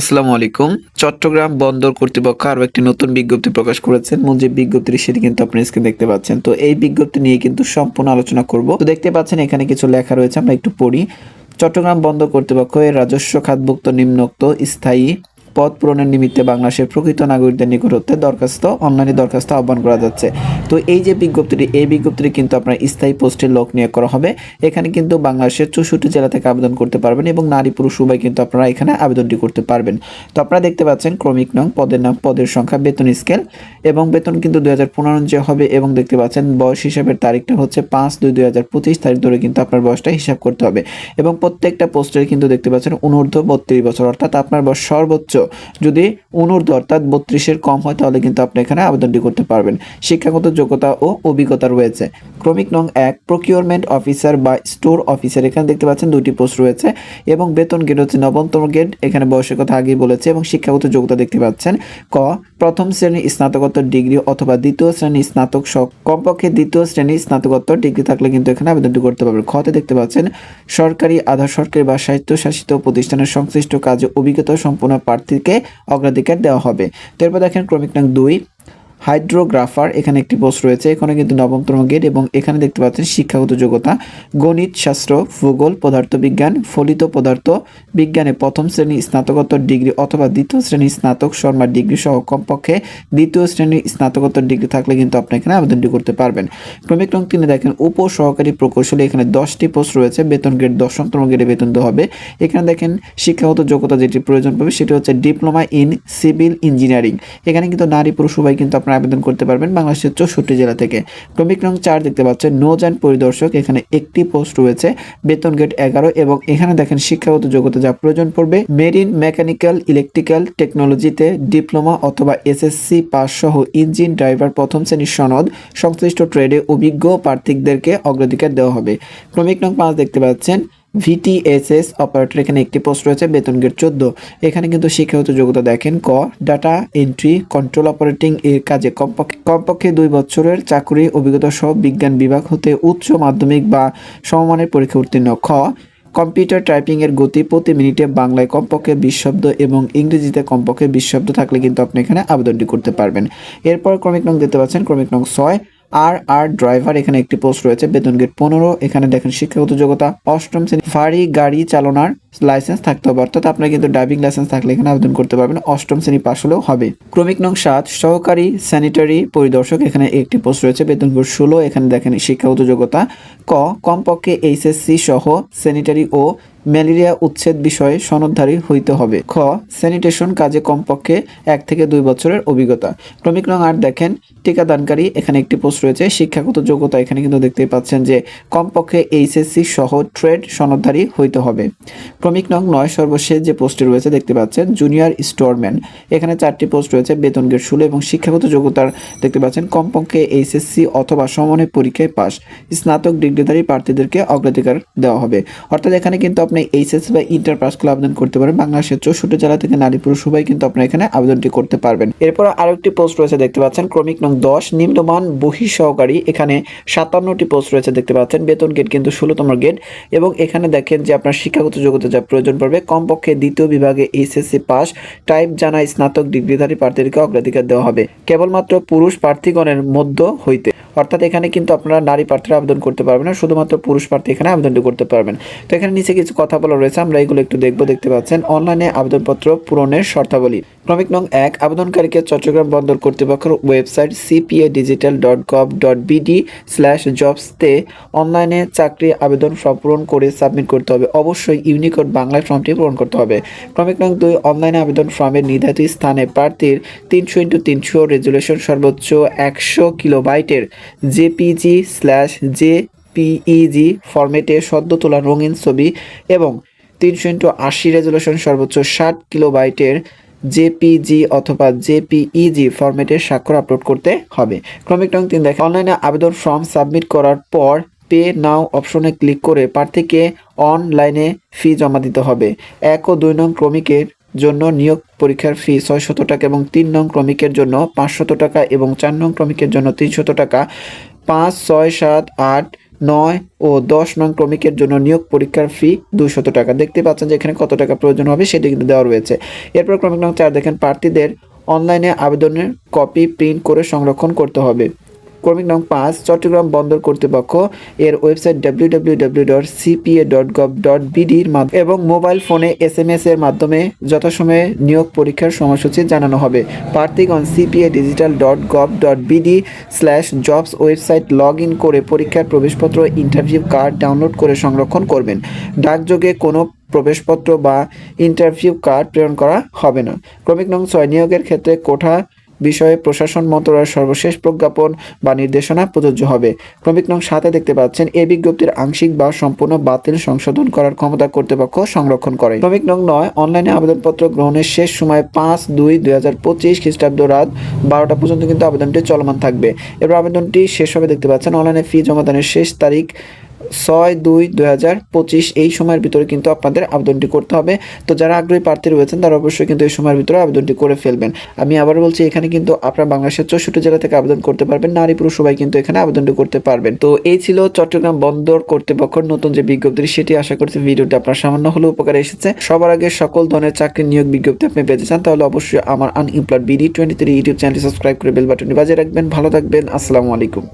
আসসালামু আলাইকুম। চট্টগ্রাম বন্দর কর্তৃপক্ষ আরও একটি নতুন বিজ্ঞপ্তি প্রকাশ করেছেন। মূল যে বিজ্ঞপ্তি সেটি কিন্তু আপনি স্ক্রিন দেখতে পাচ্ছেন। তো এই বিজ্ঞপ্তি নিয়ে কিন্তু সম্পূর্ণ আলোচনা করব। তো দেখতে পাচ্ছেন এখানে কিছু লেখা রয়েছে, আমরা একটু পড়ি। চট্টগ্রাম বন্দর কর্তৃপক্ষ এর রাজস্ব খাতভুক্ত নিম্নোক্ত স্থায়ী পদ পূরণের নিমিত্তে বাংলাদেশের প্রকৃত নাগরিকদের নিকট হতে দরখাস্ত, অনলাইনে দরখাস্ত আহ্বান করা যাচ্ছে। তো এই যে বিজ্ঞপ্তিটি, এই বিজ্ঞপ্তিটি কিন্তু আপনার স্থায়ী পোস্টের লোক নিয়োগ করা হবে। এখানে কিন্তু বাংলাদেশের চৌষট্টি জেলা থেকে আবেদন করতে পারবেন এবং নারী পুরুষ উভয় কিন্তু আপনারা এখানে আবেদনটি করতে পারবেন। তো আপনারা দেখতে পাচ্ছেন, ক্রমিক নং, পদের নাম, পদের সংখ্যা, বেতন স্কেল এবং বেতন কিন্তু দুই হাজার পনেরো অনুযায়ী হবে এবং দেখতে পাচ্ছেন বয়স হিসাবের তারিখটা হচ্ছে পাঁচ দুই দুই হাজার পঁচিশ, তারিখ ধরে কিন্তু আপনার বয়সটা হিসাব করতে হবে। এবং প্রত্যেকটা পোস্টের কিন্তু দেখতে পাচ্ছেন অনূর্ধ্ব বত্রিশ বছর, অর্থাৎ আপনার বয়স সর্বোচ্চ যদি অনূর্ধ্ব অর্থাৎ বত্রিশের কম হয়, তাহলে কিন্তু আপনি এখানে আবেদনটি করতে পারবেন। শিক্ষাগত যোগ্যতা ও অভিজ্ঞতা রয়েছে। ক্রমিক নং এক প্রকিউরমেন্ট অফিসার বা স্টোর অফিসার এখানে দেখতে পাচ্ছেন দুটি পোস্ট রয়েছে এবং বেতন গেট হচ্ছে নবমতম গেট এখানে বয়সের কথা আগেই বলেছে এবং শিক্ষাগত যোগ্যতা দেখতে পাচ্ছেন। ক, প্রথম শ্রেণি স্নাতকোত্তর ডিগ্রি অথবা দ্বিতীয় শ্রেণি স্নাতক সহ কমপক্ষে দ্বিতীয় শ্রেণি স্নাতকোত্তর ডিগ্রি থাকলে কিন্তু এখানে আবেদনটি করতে পারবেন। খতে দেখতে পাচ্ছেন, সরকারি আধা সরকারি বা স্বায়ত্তশাসিত প্রতিষ্ঠানের সংশ্লিষ্ট কাজে অভিজ্ঞতা সম্পন্ন প্রার্থীকে অগ্রাধিকার দেওয়া হবে। তারপর দেখেন ক্রমিক নং দুই। হাইড্রোগ্রাফার, এখানে একটি পোস্ট রয়েছে, এখানে কিন্তু নবমতম গেট এবং এখানে দেখতে পাচ্ছেন শিক্ষাগত যোগ্যতা, গণিত, শাস্ত্র, ভূগোল, পদার্থবিজ্ঞান, ফলিত পদার্থ বিজ্ঞানে প্রথম শ্রেণি স্নাতকোত্তর ডিগ্রি অথবা দ্বিতীয় শ্রেণি স্নাতক শর্মা ডিগ্রি সহ কমপক্ষে দ্বিতীয় শ্রেণির স্নাতকোত্তর ডিগ্রি থাকলে কিন্তু আপনি এখানে আবেদনটি করতে পারবেন। ক্রমিক রং তিনে দেখেন উপ সহকারী প্রকৌশলী, এখানে দশটি পোস্ট রয়েছে, বেতন গ্রেড দশমতম গ্রেডে বেতন দেওয়া হবে। এখানে দেখেন, শিক্ষাগত যোগ্যতা যেটি প্রয়োজন পাবে সেটি হচ্ছে ডিপ্লোমা ইন সিভিল ইঞ্জিনিয়ারিং। এখানে কিন্তু নারী পুরুষ, উভয় কিন্তু আপনারা আবেদন করতে পারবেন বাংলাদেশের চৌষট্টি জেলা থেকে। ক্রমিক রং চার দেখতে পাচ্ছেন, নৌযান পরিদর্শক, এখানে একটি পোস্ট রয়েছে, বেতন গেট এগারো এবং এখানে দেখেন শিক্ষাগত যোগ্যতা যা প্রয়োজন পড়বে, মেরিন, মেকানিক্যাল, ইলেকট্রিক্যাল, টেকনোলজিতে ডিপ্লোমা অথবা এসএসসি পাস সহ ইঞ্জিন ড্রাইভার প্রথম শ্রেণির সনদ, সংশ্লিষ্ট ট্রেডে অভিজ্ঞ প্রার্থীদেরকে অগ্রাধিকার দেওয়া হবে। ক্রমিক নং পাঁচ দেখতে পাচ্ছেন ভিটিএসএস অপারেটর এখানে একটি পোস্ট রয়েছে, বেতন গেট চোদ্দ। এখানে কিন্তু শিক্ষাগত যোগ্যতা দেখেন, ক ডাটা এন্ট্রি কন্ট্রোল অপারেটিং এর কাজে কমপক্ষে কমপক্ষে দুই বছরের চাকরি, অভিজ্ঞতা সহ বিজ্ঞান বিভাগ হতে উচ্চ মাধ্যমিক বা সমমানের পরীক্ষা উত্তীর্ণ। খ কম্পিউটার টাইপিং এর গতি প্রতি মিনিটে বাংলায় কমপক্ষে বিশ শব্দ এবং ইংরেজিতে কমপক্ষে বিশ শব্দ থাকলে কিন্তু আপনি এখানে আবেদনটি করতে পারবেন। এরপর ক্রমিক নং দেখতে পাচ্ছেন, ক্রমিক নং ছয় আর আর ড্রাইভার এখানে একটি পোস্ট রয়েছে, বেতন গেট পনেরো, এখানে দেখেন শিক্ষাগত যোগ্যতা, অষ্টম শ্রেণি, ভারী গাড়ি চালানোর লাইসেন্স থাকতে হবে, অর্থাৎ আপনার কিন্তু ড্রাইভিং লাইসেন্স থাকলে এখানে আবেদন করতে পারবেন। অষ্টম শ্রেণি পাশ হলেও হবে। ক্রমিক নং সাত, সহকারী স্যানিটারি পরিদর্শক, এখানে একটি পোস্ট রয়েছে বেতন গেট ষোলো, এখানে দেখেন শিক্ষাগত যোগ্যতা ক, কমপক্ষে এইচএসসি সহ স্যানিটারি ও ম্যালেরিয়া উচ্ছেদ বিষয়ে সনদধারী হইতে হবে। খ স্যানিটেশন কাজে কমপক্ষে এক থেকে দুই বছরের অভিজ্ঞতা। ক্রমিক নং আট, দেখেন টিকাদানকারী, এখানে একটি পোস্ট রয়েছে, শিক্ষাগত যোগ্যতা, এখানে কিন্তু দেখতেই পাচ্ছেন যে কমপক্ষে এইচএসসি সহ ট্রেড সনদধারী হইতে হবে। ক্রমিক নং নয়, সর্বশেষ যে পোস্টে রয়েছে দেখতে পাচ্ছেন জুনিয়র স্টোরম্যান এখানে চারটি পোস্ট রয়েছে বেতন গেট ষোলো এবং শিক্ষাগত যোগ্যতার দেখতে পাচ্ছেন, কমপক্ষে এইচএসসি অথবা সমানের পরীক্ষায় পাস স্নাতক ডিগ্রিধারী প্রার্থীদেরকে অগ্রাধিকার দেওয়া হবে। অর্থাৎ এখানে কিন্তু আপনি এইচএসসি বা ইন্টার পাস করে আবেদন করতে পারেন। বাংলাদেশের চৌষট্টি জেলা থেকে নারী পুরুষ উভয় কিন্তু আপনি এখানে আবেদনটি করতে পারবেন। এরপর আরও একটি পোস্ট রয়েছে দেখতে পাচ্ছেন ক্রমিক নং দশ, নিম্নমান বহি সহকারী এখানে সাতান্নটি পোস্ট রয়েছে দেখতে পাচ্ছেন, বেতন গেট কিন্তু ষোলোতম গেট। এবং এখানে দেখেন যে আপনার শিক্ষাগত যোগ্যতা যা প্রয়োজন পড়বে। কমপক্ষে দ্বিতীয় বিভাগে এইচএসসি পাস। টাইপ জানা স্নাতক ডিগ্রিধারী প্রার্থীদেরকে অগ্রাধিকার দেওয়া হবে। কেবলমাত্র পুরুষ প্রার্থীগণের মধ্য হইতে। অর্থাৎ এখানে কিন্তু আপনারা নারী প্রার্থীরা আবেদন করতে পারবেন না, শুধুমাত্র পুরুষ প্রার্থী এখানে আবেদনটি করতে পারবেন। তো এখানে নিচে কিছু কথা বলা রয়েছে, আমরা এগুলো একটু দেখব, দেখতে পাচ্ছেন। অনলাইনে আবেদনপত্র পূরণের শর্তাবলী। ক্রমিক নং এক, আবেদনকারীকে চট্টগ্রাম বন্দর কর্তৃপক্ষের website CPA digital dot gov dot BD slash জবসতে অনলাইনে চাকরি আবেদন ফর্ম পূরণ করে সাবমিট করতে হবে। অবশ্যই ইউনিকোড বাংলায় ফর্মটি পূরণ করতে হবে। ক্রমিক নং দুই, অনলাইনে আবেদন ফর্মের নির্ধারিত স্থানে প্রার্থীর তিনশো ইন্টু তিনশো রেজুলেশন সর্বোচ্চ একশো কিলোবাইটের জেপিজি স্ল্যাশ জে পিইজি ফরম্যাটে সদ্য তোলা রঙিন ছবি এবং তিনশো ইন্টু আশি রেজুলেশন সর্বোচ্চ ষাট কিলোবাইটের জেপিজি অথবা জেপিইজি ফরম্যাটে স্বাক্ষর আপলোড করতে হবে। ক্রমিক নং তিন দেখে অনলাইনে আবেদন ফর্ম সাবমিট করার পর পে নাও অপশনে ক্লিক করে প্রার্থীকে অনলাইনে ফি জমা দিতে হবে। এক ও দুই নং ক্রমিকের জন্য নিয়োগ পরীক্ষার ফি ছয়শত টাকা এবং তিন নং ক্রমিকের জন্য পাঁচশত টাকা এবং চার নং ক্রমিকের জন্য তিনশত টাকা। পাঁচ, ছয়, সাত, আট, নয় ও দশ নং ক্রমিকের জন্য নিয়োগ পরীক্ষার ফি দুশত টাকা। দেখতে পাচ্ছেন যে এখানে কত টাকা প্রয়োজন হবে সেটি কিন্তু দেওয়া রয়েছে। এরপর ক্রমিক নং চার দেখেন, প্রার্থীদের অনলাইনে আবেদনের কপি, প্রিন্ট করে সংরক্ষণ করতে হবে। ক্রমিক নং পাঁচ, চট্টগ্রাম বন্দর কর্তৃপক্ষ, এর website W W W dot CPA dot gov dot বিডির মাধ্যমে এবং মোবাইল ফোনে এস এম এস এর মাধ্যমে যথাসময়ে নিয়োগ পরীক্ষার সময়সূচি জানানো হবে। প্রার্থীগণ CPA digital dot gov dot BD slash jobs website log in করে পরীক্ষার প্রবেশপত্র ইন্টারভিউ কার্ড ডাউনলোড করে সংরক্ষণ করবেন। ডাকযোগে কোনো প্রবেশপত্র বা ইন্টারভিউ কার্ড প্রেরণ করা হবে না। ক্রমিক নং ছয়, নিয়োগের ক্ষেত্রে কোঠা বিষয়ে প্রশাসন মন্ত্রণালয়ের সর্বশেষ প্রজ্ঞাপন বা নির্দেশনা প্রযোজ্য হবে। ক্রমিক নং সাথে দেখতে পাচ্ছেন এই বিজ্ঞপ্তির আংশিক বা সম্পূর্ণ বাতিল সংশোধন করার ক্ষমতা কর্তৃপক্ষ সংরক্ষণ করে। ক্রমিক নং নয়, অনলাইনে আবেদনপত্র গ্রহণের শেষ সময় পাঁচ দুই দুই হাজার পঁচিশ খ্রিস্টাব্দ রাত বারোটা পর্যন্ত কিন্তু আবেদনটি চলমান থাকবে। এবার আবেদনটি শেষ হবে দেখতে পাচ্ছেন, অনলাইনে ফি জমাদানের শেষ তারিখ ছয় দুই দুই হাজার পঁচিশ, এই সময়ের ভিতরে কিন্তু আপনাদের আবেদনটি করতে হবে। তো যারা আগ্রহী প্রার্থী রয়েছেন, তারা অবশ্যই কিন্তু এই সময়ের ভিতরে আবেদনটি করে ফেলবেন। আমি আবার বলছি, এখানে কিন্তু আপনারা বাংলাদেশের চৌষট্টি জেলা থেকে আবেদন করতে পারবেন। নারী পুরুষ সবাই কিন্তু এখানে আবেদনটি করতে পারবেন। তো এই ছিল চট্টগ্রাম বন্দর কর্তৃপক্ষের নতুন যে বিজ্ঞপ্তি, সেটি আশা করছি ভিডিওটি আপনার সামান্য হলেও উপকারে এসেছে। সবার আগে সকল ধরনের চাকরি নিয়োগ বিজ্ঞপ্তি আপনি পেতে চান, তাহলে অবশ্যই আমার unemployed BD twenty three YouTube চ্যানেলটি সাবস্ক্রাইব করে বেল বাটনটি বাজিয়ে রাখবেন। ভালো থাকবেন, আসসালামু আলাইকুম।